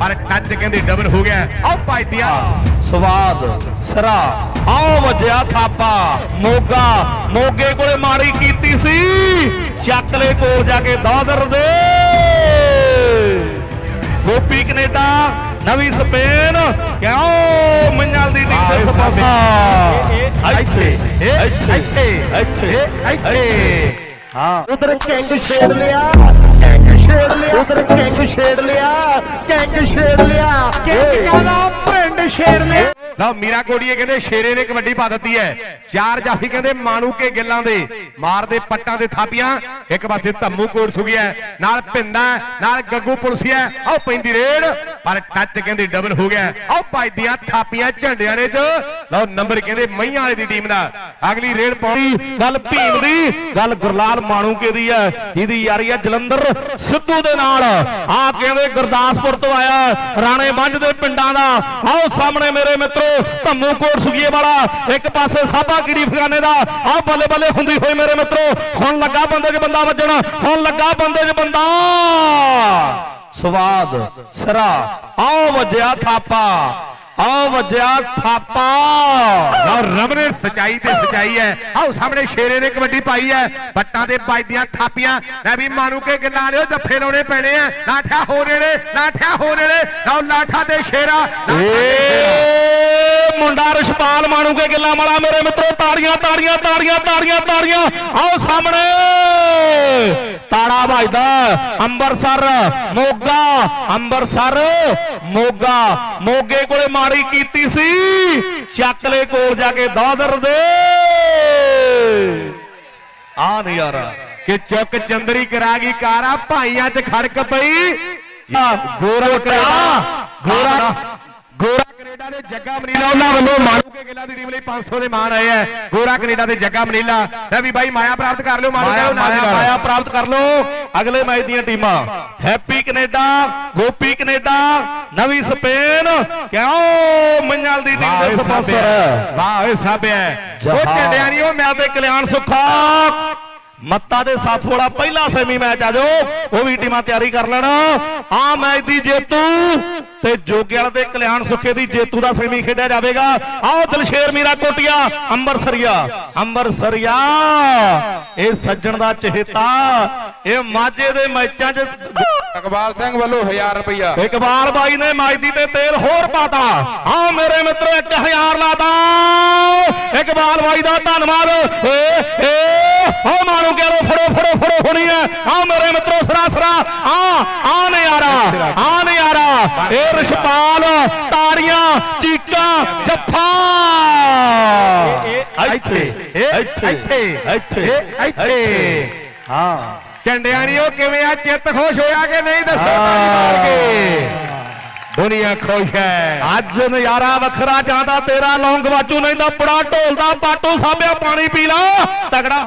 ਪਰ ਟੱਚ ਕਹਿੰਦੇ ਡਬਲ ਹੋ ਗਿਆ। ਆਹ ਭਜਦੀਆਂ ਸਵਾਦ ਸਰਾ ਆਓ ਵੱਜਿਆ ਥਾਪਾ। ਮੋਗਾ ਮੋਗੇ ਕੋਲੇ ਮਾਰੀ ਕੀਤੀ ਸੀ। ਚੱਕ ਲੈ ਕੋਲ ਜਾ ਕੇ ਦਾਦਰ ਦੇ। ਗੋਪੀ ਕੈਨੇਡਾ ਨਵੀਂ ਸਪੇਨ। ਕਿਉਂ ਮੰਨਲ ਦੀ ਨੀਂਦ ਇਹ ਸਪਾਸਾ ਇੱਥੇ ਇੱਥੇ ਇੱਥੇ ਇੱਥੇ ਹਾਂ ਉਧਰ ਕਿੰਗ ਛੇੜ ਲਿਆ। ਕਿੰਗ ਛੇੜ ਲਿਆ ਉਧਰ ਕਿੰਗ ਛੇੜ ਲਿਆ ਕਿੰਗ ਛੇੜ ਲਿਆ ਕਿੰਗ ਕਹਿੰਦਾ ਪਿੰਡ ਛੇੜ ਲਿਆ। ਲਓ, ਮੀਰਾ ਕੋੜੀਏ ਕਹਿੰਦੇ ਸ਼ੇਰੇ ਨੇ ਕਬੱਡੀ ਪਾ ਦਿੱਤੀ ਹੈ। ਚਾਰ ਜਾਫੀ ਕਹਿੰਦੇ ਮਾਣੂ ਕੇ ਗਿੱਲਾਂ ਦੇ। ਮਾਰਦੇ ਪੱਟਾਂ ਦੇ ਥਾਪੀਆਂ। ਇੱਕ ਪਾਸੇ ਧੰਮੂ ਕੋਟ ਸੁਗਿਆ ਨਾਲ ਪਿੰਦਾ ਨਾਲ ਗੱਗੂ ਪੁਲਸੀਆ ਆਹ ਪੈਂਦੀ ਰੇਡ, ਪਰ ਟੱਚ ਕਹਿੰਦੇ ਡਬਲ ਹੋ ਗਿਆ। ਆਹ ਭਜਦੀਆਂ ਥਾਪੀਆਂ ਝੰਡਿਆਂ ਨੇ ਚ। ਲਓ ਨੰਬਰ ਕਹਿੰਦੇ ਮਈਆਂ ਵਾਲੇ ਦੀ ਟੀਮ ਦਾ। ਅਗਲੀ ਰੇਡ ਪਾਉਣੀ, ਗੱਲ ਭੀਮ ਦੀ, ਗੱਲ ਗੁਰਲਾਲ ਮਾਣੂਕੇ ਦੀ ਹੈ। ਜਿਹਦੀ ਯਾਰੀ ਹੈ ਜਲੰਧਰ ਸਿੱਧੂ ਦੇ ਨਾਲ। ਆ ਕਹਿੰਦੇ ਗੁਰਦਾਸਪੁਰ ਤੋਂ ਆਇਆ, ਰਾਣੇ ਮੰਝ ਦੇ ਪਿੰਡਾਂ ਦਾ। ਆਓ, ਸਾਹਮਣੇ ਮੇਰੇ ਮਿੱਤਰੋ ਧੰਮੂ ਕੋਟ ਸੁਗੀਏ ਵਾਲਾ ਇੱਕ ਪਾਸੇ ਸਾਬਾ ਗਿਰੀ ਫਗਾਨੇ ਦਾ ਆਹ ਬੱਲੇ ਬੱਲੇ ਹੁੰਦੀ ਹੋਈ ਮੇਰੇ ਮਿੱਤਰੋ, ਹੁਣ ਲੱਗਾ ਬੰਦੇ 'ਚ ਬੰਦਾ ਵੱਜਣ, ਹੁਣ ਲੱਗਾ ਬੰਦੇ 'ਚ ਬੰਦਾ। ਸਵਾਦ, ਸਰਾ, ਆਓ ਵੱਜਿਆ ਥਾਪਾ। ਆਓ ਵੱਜਿਆ ਥਾਪਾ। ਲਓ ਰਬ ਨੇ ਸਚਾਈ ਤੇ ਸਚਾਈ ਹੈ। ਆਓ ਸਾਹਮਣੇ ਸ਼ੇਰੇ ਨੇ ਕਬੱਡੀ ਪਾਈ ਹੈ। ਬੱਟਾਂ ਦੇ ਵੱਜਦੀਆਂ ਥਾਪੀਆਂ। ਲੈ ਵੀ ਮਾਨੂ ਕੇ ਗੱਲਾਂ ਲਿਓ ਜੱਫੇ ਲਾਉਣੇ ਪੈਣੇ ਆ। ਲਾਠਾ ਹੋ ਨੇ ਲਾਠਾ ਹੋ ਨੇ। ਲਓ ਲਾਠਾ ਤੇ ਸ਼ੇਰਾ। ਏ ਮੁੰਡਾ ਰਿਸ਼ਪਾਲ ਮਾਣੂ ਕੇ ਗਿੱਲਾਂ ਵਾਲਾ ਮੇਰੇ ਮਿੱਤਰੋ ਤਾੜੀਆਂ ਤਾੜੀਆਂ ਤਾੜੀਆਂ ਤਾੜੀਆਂ ਤਾੜੀਆਂ। ਆਓ ਸਾਹਮਣੇ। ਤਾੜਾ ਵੱਜਦਾ। ਅੰਬਰਸਰ ਮੋਗਾ ਅੰਬਰਸਰ ਮੋਗਾ। ਮੋਗੇ ਕੋਲੇ ਮਾਰੀ ਕੀਤੀ ਸੀ। ਚੱਕ ਲੈ ਕੋਲ ਜਾ ਕੇ ਦਾਦਰ ਦੇ। ਆ ਨਜ਼ਾਰਾ ਕਿ ਚੁੱਕ ਚੰਦਰੀ ਕਰਾ ਗਈ ਕਾਰਾ ਭਾਈਆਂ 'ਚ ਖੜਕ ਪਈ। ਗੋਰਾ ਗੋਰਾ ਗੋਰਾ ਕੈਨੇਡਾ ਦੇ ਜੱਗਾ ਮਨੀਲਾ ਉਹਨਾਂ ਵੱਲੋਂ ਮਾਣੂ ਕੇ ਗਿੱਲਾਂ ਦੀ ਟੀਮ ਲਈ 500 ਦੇ ਮਾਨ ਆਏ ਹੈ। ਗੋਰਾ ਕੈਨੇਡਾ ਦੇ ਜੱਗਾ ਮਨੀਲਾ। ਲੈ ਵੀ ਬਾਈ ਮਾਇਆ ਪ੍ਰਾਪਤ ਕਰ ਲਿਓ ਮਾਣੂ ਮਾਇਆ ਮਾਇਆ ਪ੍ਰਾਪਤ ਕਰ ਲਓ। ਅਗਲੇ ਮੈਚ ਦੀਆਂ ਟੀਮਾਂ। ਹੈਪੀ ਕੈਨੇਡਾ ਗੋਪੀ ਕੈਨੇਡਾ ਨਵੀਂ ਸਪੇਨ। ਕਿਉਂ? ਮੰਨਲ ਦੀ ਟੀਮ ਦੇ ਸਪਾਂਸਰ ਵਾਹ ਓਏ ਸਾਬਿਆ। ਉਹ ਉਹ ਮੈਂ ਤੇ ਕਲਿਆਣ ਸੁੱਖਾ। ਮੱਤਾ ਦੇ ਸਾਫ਼ ਵਾਲਾ ਪਹਿਲਾ ਸੈਮੀ ਮੈਚ ਆ ਜਾਓ ਉਹ ਵੀ ਟੀਮਾਂ ਤਿਆਰੀ ਕਰ ਲੈਣ। ਆ ਮੈਚ ਦੀ ਜੇਤੂ ਤੇ ਜੋਗੇ ਵਾਲੇ ਦੇ ਕਲਿਆਣ ਸੁੱਖੇ ਦੀ ਜੇਤੂ ਦਾ ਸੈਮੀ ਖੇਡਿਆ ਜਾਵੇਗਾ। ਆਓ ਦਿਲਸ਼ੇਰ ਮੀਰਾ ਕੋਟੀਆ ਅੰਬਰਸਰੀਆ ਅੰਬਰਸਰੀਆ ਇਹ ਸੱਜਣ ਦਾ ਚਹੇਤਾ। ਇਹ ਮਾਝੇ ਦੇ ਮੈਚਾਂ 'ਚ ਇਕਬਾਲ ਸਿੰਘ ਵੱਲੋਂ 1000 ਰੁਪਇਆ ਇਕਬਾਲ ਬਾਈ ਨੇ ਮਾਜਦੀ ਤੇ ਤੇਲ ਹੋਰ ਪਾਤਾ। ਆ ਮੇਰੇ ਮਿੱਤਰੋ 1000 ਲਾਤਾ। ਇਕਬਾਲ ਬਾਈ ਦਾ ਧੰਨਵਾਦ। ਏ ਏ ਓ ਮਾਣੂ ਕੇ ਲੋ ਫੜੋ ਫੜੋ ਫੜੋ ਹੋਣੀ ਹੈ। ਆ ਮੇਰੇ ਮਿੱਤਰੋ ਸਰਾ ਸਰਾ। ਆ ਆ ਨਜ਼ਾਰਾ ਆ ਨਜ਼ਾਰਾ ਇਹ ਰਿਸ਼ਪਾਲ ਤਾੜੀਆਂ ਚੀਕਾਂ ਜੱਫਾ। ਇੱਥੇ ਇੱਥੇ ਇੱਥੇ ਇੱਥੇ ਇੱਥੇ ਹਾਂ। ਉਹ ਕਿਵੇਂ ਆ? ਚਿੱਤ ਖੁਸ਼ ਹੋਇਆ ਕਿ ਨਹੀਂ? ਦੱਸੋ ਤਾੜੀ ਮਾਰ ਕੇ। ਦੁਨੀਆ ਖੁਸ਼ ਹੈ। ਅੱਜ ਨਜ਼ਾਰਾ ਵੱਖਰਾ ਜਾਂਦਾ ਤੇਰਾ ਲੌਂਗ ਵਾਚੂ ਨਹੀਂ ਤਾਂ ਬੜਾ ਢੋਲਦਾ ਪਾਟੂ ਸਾਹਮਣੇ ਪਾਣੀ ਪੀ ਲਾ। ਤਗੜਾ